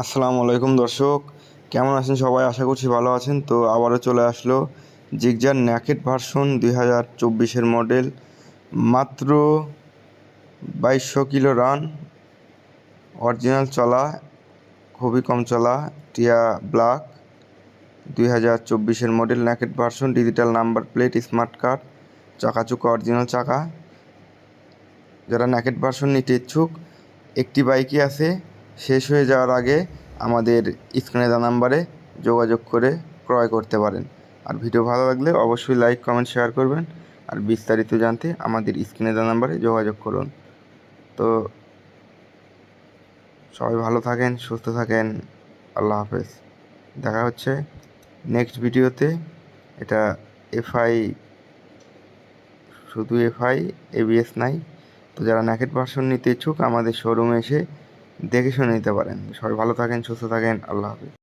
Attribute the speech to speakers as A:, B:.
A: আসসালামু আলাইকুম দর্শক, কেমন আছেন সবাই? আশা করছি ভালো আছেন। তো আবারও চলে আসলো জিগজার ন্যাকেট ভার্সন দুই হাজার চব্বিশের মডেল, মাত্র বাইশশো কিলো রান, অরিজিনাল চলা, খুবই কম চলা, টিয়া ব্ল্যাক, দুই হাজার চব্বিশের model naked version, digital number plate, smart card, চাকাচুকা, original চাকা। যারা ন্যাকেট ভার্সন নিতে ইচ্ছুক, একটি বাইকই আছে শেষ হয়ে যাওয়ার আগে আমাদের স্ক্রিনে দেওয়া নাম্বারে যোগাযোগ করে ক্রয় করতে পারেন। আর ভিডিও ভালো লাগলে অবশ্যই লাইক, কমেন্ট, শেয়ার করবেন। আর বিস্তারিত জানতে আমাদের স্ক্রিনে দেওয়া নাম্বারে যোগাযোগ করুন। তো সবাই ভালো থাকেন, সুস্থ থাকেন। আল্লাহ হাফেজ। দেখা হচ্ছে নেক্সট ভিডিওতে। এটা এফআই, শুধু এফআই এবিএস নাই। তো যারা ন্যাকেট ভার্সন নিতে ইচ্ছুক আমাদের শোরুমে এসে দেখে শুনে নিতে পারেন। সবাই ভালো থাকেন সুস্থ থাকেন আল্লাহ হাফিজ।